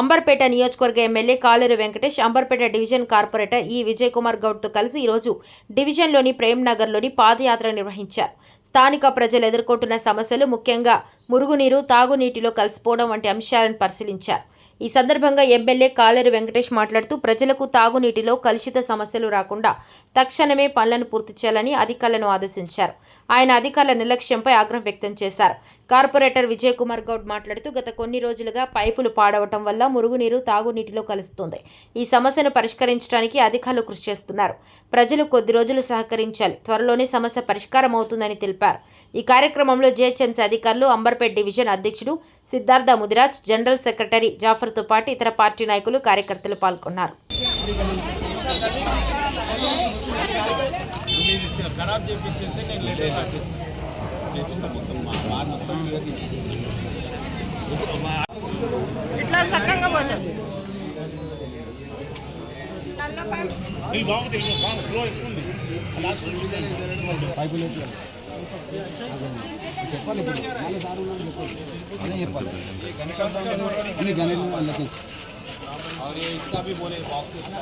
అంబర్పేట నియోజకవర్గ ఎమ్మెల్యే కాలేరు Venkatesh Amberpet division corporator ఈ విజయ్ కుమార్ గౌడ్తో కలిసి ఈరోజు డివిజన్లోని ప్రేమ్ నగర్లోని పాదయాత్ర నిర్వహించారు. స్థానిక ప్రజలు ఎదుర్కొంటున్న సమస్యలు ముఖ్యంగా మురుగునీరు తాగునీటిలో కలిసిపోవడం వంటి అంశాలను పరిశీలించారు. ఈ సందర్భంగా ఎమ్మెల్యే కాలేరు వెంకటేష్ మాట్లాడుతూ ప్రజలకు తాగునీటిలో కలుషిత సమస్యలు రాకుండా తక్షణమే పనులను పూర్తి చేయాలని అధికారులను ఆదేశించారు. ఆయన అధికారుల నిర్లక్ష్యంపై ఆగ్రహం వ్యక్తం చేశారు. కార్పొరేటర్ విజయ్ కుమార్ గౌడ్ మాట్లాడుతూ గత కొన్ని రోజులుగా పైపులు పాడవటం వల్ల మురుగునీరు తాగునీటిలో కలుస్తుంది. ఈ సమస్యను పరిష్కరించడానికి అధికారులు కృషి చేస్తున్నారు. ప్రజలు కొద్ది రోజులు సహకరించాలి. త్వరలోనే సమస్య పరిష్కారం అవుతుందని తెలిపారు. ఈ కార్యక్రమంలో జేహెచ్ఎంసీ అధికారులు అంబర్పేట్ డివిజన్ అధ్యక్షుడు సిద్ధార్థ ముదిరాజ్ జనరల్ సెక్రటరీ జాఫర్తో పాటు ఇతర పార్టీ నాయకులు కార్యకర్తలు పాల్గొన్నారు. ఖరాబ్ చేయించేస్తే నేను లేటెస్ట్ వచ్చేస్తాను ఇట్లా చక్కగా పోతుంది పైపులు ఎత్తులు చెప్పాలి ఇప్పుడు వాళ్ళ సార్ ఉన్నాడు చెప్పాలి అదే చెప్పాలి అన్ని గణేలు లెక్కించి और ये इसका भी बोले बॉक्स इसका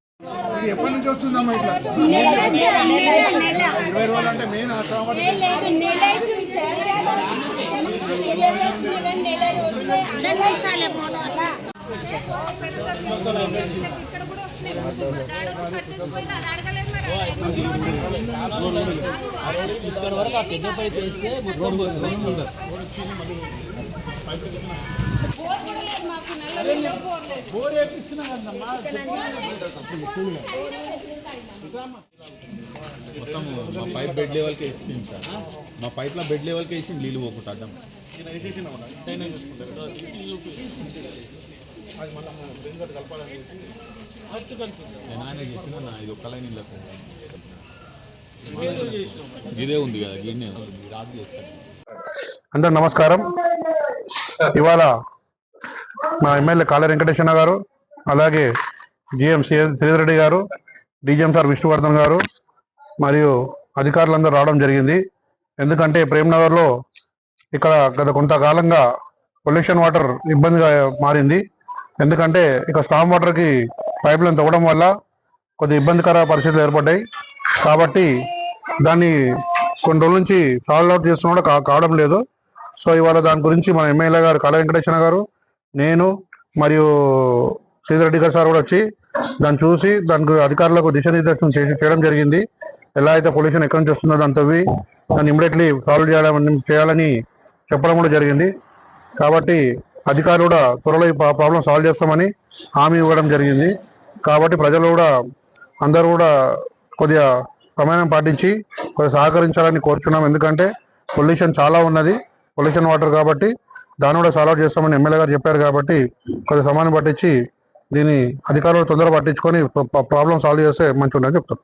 ఇది ఎప్పటి నుంచి వస్తుందమ్మా ఇట్లా? ఇరవై రోజులు అంటే మెయిన్ ఆ. ఇక్కడ వరకు ఆ పెద్ద పైప్ వేస్తే మొత్తం పోతుంది. మొత్తం మా పైప్ బెడ్ లెవెల్కి వేసింది సార్ మా పైప్లో బెడ్ లెవెల్కి వేసి నీళ్ళు పోకుండా అడ్డం నేను ఆయన చేసిన నా ఇది ఒక్క లైన్ ఇళ్ళకు ఇదే ఉంది కదా గిన్నె రాజు చేస్తాను అందరు నమస్కారం. ఇవాళ మా ఎమ్మెల్యే కాళ వెంకటేశ్వర గారు అలాగే జిఎం శ్రీధర్ రెడ్డి గారు డిజిఎం సార్ విష్ణువర్ధన్ గారు మరియు అధికారులందరూ రావడం జరిగింది. ఎందుకంటే ప్రేమ్నగర్లో ఇక్కడ గత కొంతకాలంగా పొల్యూషన్ వాటర్ ఇబ్బందిగా మారింది. ఎందుకంటే ఇక స్టామ్ వాటర్కి పైపులను తవ్వడం వల్ల కొద్ది ఇబ్బందికర పరిస్థితులు ఏర్పడ్డాయి. కాబట్టి దాన్ని కొన్ని రోజుల నుంచి సాల్వ్ అవుట్ చేస్తున్నా కూడా కావడం లేదు. సో ఇవాళ దాని గురించి మన ఎమ్మెల్యే గారు కళ వెంకటేశ్వర గారు నేను మరియు శ్రీధర్ రెడ్డి గారు సార్ కూడా వచ్చి దాన్ని చూసి దానికి అధికారులకు దిశానిర్దేశం చేసి చేయడం జరిగింది. ఎలా అయితే పొల్యూషన్ ఎక్కడి నుంచి వస్తుందో దాన్ని తవ్వి దాన్ని ఇమ్మీడియట్లీ సాల్వ్ చేయాలని చేయాలని చెప్పడం కూడా జరిగింది. కాబట్టి అధికారులు కూడా త్వరలో ఈ ప్రాబ్లం సాల్వ్ చేస్తామని హామీ ఇవ్వడం జరిగింది. కాబట్టి ప్రజలు కూడా అందరూ కూడా కొద్దిగా సమయం పాటించి కొద్దిగా సహకరించాలని కోరుచున్నాం. ఎందుకంటే పొల్యూషన్ చాలా ఉన్నది పొల్యూషన్ వాటర్ కాబట్టి దాన్ని కూడా సాల్వ్ చేస్తామని ఎమ్మెల్యే గారు చెప్పారు కాబట్టి కొద్దిగా సమానం పట్టించి దీన్ని అధికారులు తొందర పట్టించుకొని ప్రాబ్లం సాల్వ్ చేస్తే మంచి ఉందని చెప్తాను